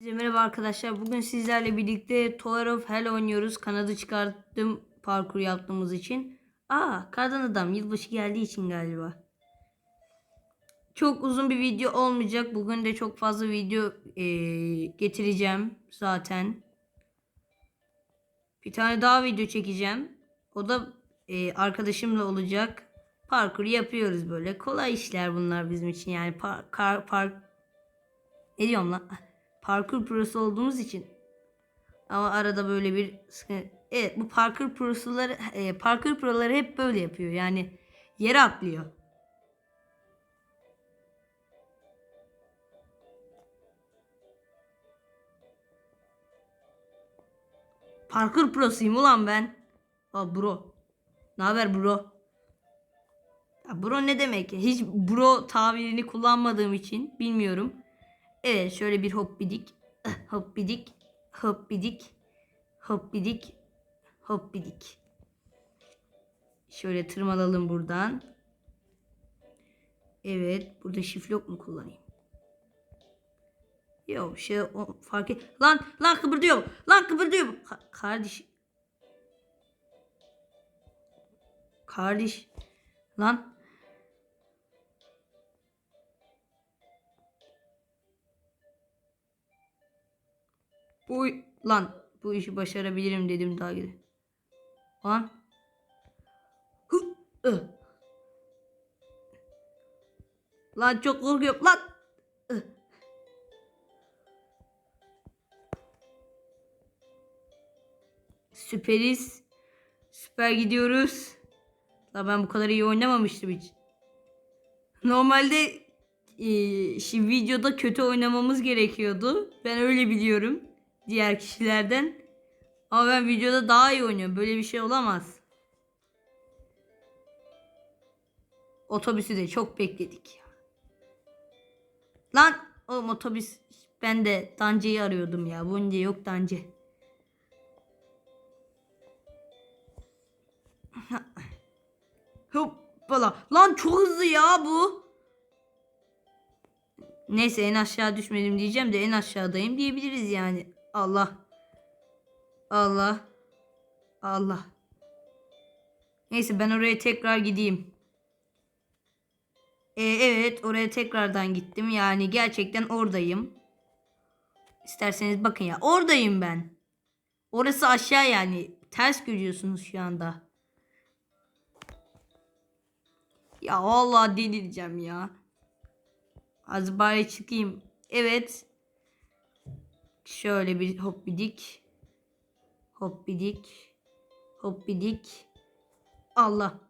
Merhaba arkadaşlar. Bugün sizlerle birlikte Tower of Hell oynuyoruz. Kanadı çıkarttım parkur yaptığımız için. Aa, kardan adam yılbaşı geldiği için galiba. Çok uzun bir video olmayacak. Bugün de çok fazla video eee, getireceğim zaten. Bir tane daha video çekeceğim. O da eee, arkadaşımla olacak. Parkur yapıyoruz böyle. Kolay işler bunlar bizim için yani. Par, kar, park ne diyorum lan? Parkur prosu olduğumuz için. Ama arada böyle bir. Evet bu parkur prosuları e, parkur proları hep böyle yapıyor. Yani yere atlıyor. Parkur prosuyum ulan ben. Aa bro. Ne haber bro? Ya bro ne demek? Hiç bro tabirini kullanmadığım için bilmiyorum. Evet şöyle bir hoppidik. Hoppidik. Hoppidik. Hoppidik. Hoppidik. Şöyle tırmalalım buradan. Evet. Burada şiflok mu kullanayım? Yok şey o, fark et. Lan lan kıpırdıyor. Lan kıpırdıyor. Ka- kardeş. Kardeş. Lan. Bu lan bu işi başarabilirim dedim daha gide. Lan. Hı, ı. Lan çok korkuyorum lan. Ih. Süperiz. Süper gidiyoruz. La ben bu kadar iyi oynamamıştım hiç. Normalde e, şimdi videoda kötü oynamamız gerekiyordu. Ben öyle biliyorum diğer kişilerden. Ama ben videoda daha iyi oynuyorum. Böyle bir şey olamaz. Otobüsü de çok bekledik. Lan oğlum otobüs ben de Dance'yi arıyordum ya. Bunca yok Dance. Hoppala. Lan çok hızlı ya bu. Neyse en aşağı düşmedim diyeceğim de en aşağıdayım diyebiliriz yani. Allah. Allah. Allah. Neyse ben oraya tekrar gideyim. Ee, evet oraya tekrardan gittim. Yani gerçekten oradayım. İsterseniz bakın ya oradayım ben. Orası aşağı yani. Ters görüyorsunuz şu anda. Ya vallahi delireceğim ya. Az bari çıkayım. Evet. Şöyle bir hoppidik. Hoppidik. Hoppidik. Allah.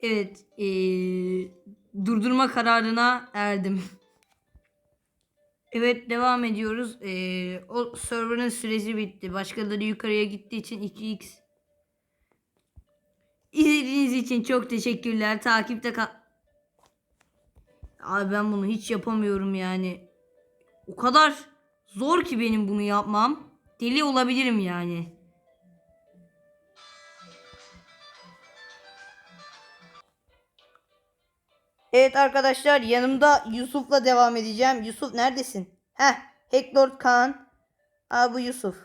Evet. eee, durdurma kararına erdim. Evet devam ediyoruz. Eee, o server'ın süresi bitti. Başkaları yukarıya gittiği için 2x. İzlediğiniz için çok teşekkürler. Takipte kal... Abi ben bunu hiç yapamıyorum yani. O kadar zor ki benim bunu yapmam. Deli olabilirim yani. Evet arkadaşlar yanımda Yusuf'la devam edeceğim. Yusuf neredesin? Heh Hecklord Kaan. Aa bu Yusuf.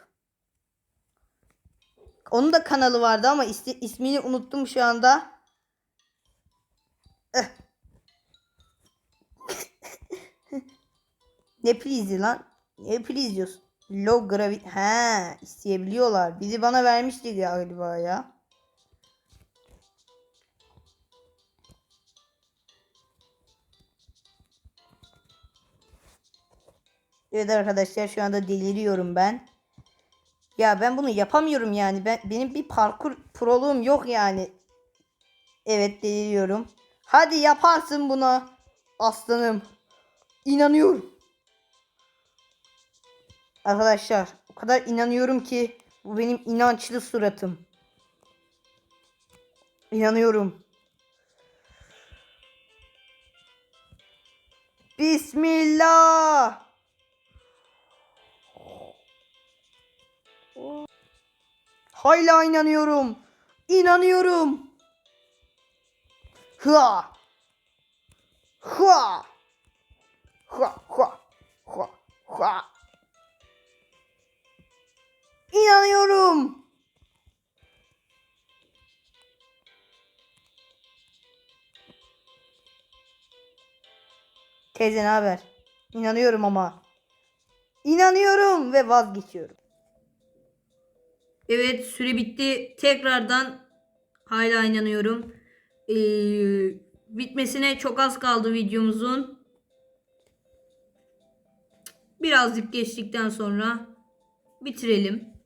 Onun da kanalı vardı ama ismini unuttum şu anda. Eh. Ne please'i lan? Ne please diyorsun? Low gravity. He isteyebiliyorlar. Bizi bana vermişti galiba ya. Evet arkadaşlar şu anda deliriyorum ben. Ya ben bunu yapamıyorum yani. Ben benim bir parkur proluğum yok yani. Evet deliriyorum. Hadi yaparsın bunu. Aslanım. İnanıyorum. Arkadaşlar o kadar inanıyorum ki bu benim inançlı suratım. İnanıyorum. Bismillah. Hala inanıyorum. İnanıyorum. Hua. Hua. Hua. Hua. Hua. Hua. İnanıyorum. Teyze ne haber? İnanıyorum ama. İnanıyorum ve vazgeçiyorum. Evet süre bitti. Tekrardan hala inanıyorum. Ee, bitmesine çok az kaldı videomuzun. Birazcık geçtikten sonra bitirelim.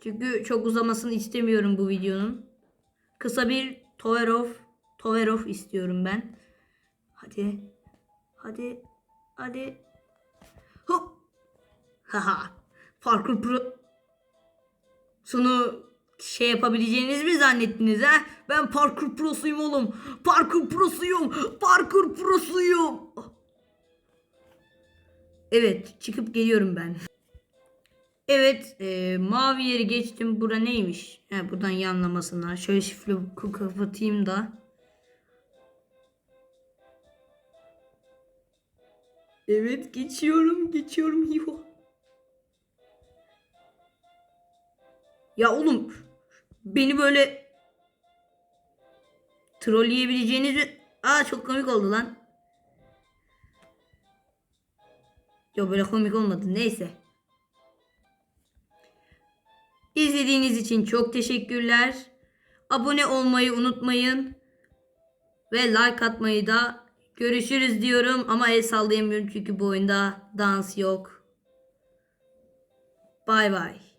Çünkü çok uzamasını istemiyorum bu videonun. Kısa bir Tower of Tower of istiyorum ben. Hadi. Hadi. Hadi. Hop. Haha. Parkur pro sunu şey yapabileceğiniz mi zannettiniz ha? Ben parkur prosuyum oğlum. Parkur prosuyum. Parkur prosuyum. Evet çıkıp geliyorum ben. Evet e, mavi yeri geçtim. Bura neymiş? He, buradan yanlamasına. Şöyle şifre kapatayım da. Evet geçiyorum geçiyorum. Yo. Ya oğlum beni böyle trolleyebileceğiniz. Aa çok komik oldu lan. Yok böyle komik olmadı. Neyse. İzlediğiniz için çok teşekkürler. Abone olmayı unutmayın. Ve like atmayı da görüşürüz diyorum. Ama el sallayamıyorum çünkü bu oyunda dans yok. Bay bay.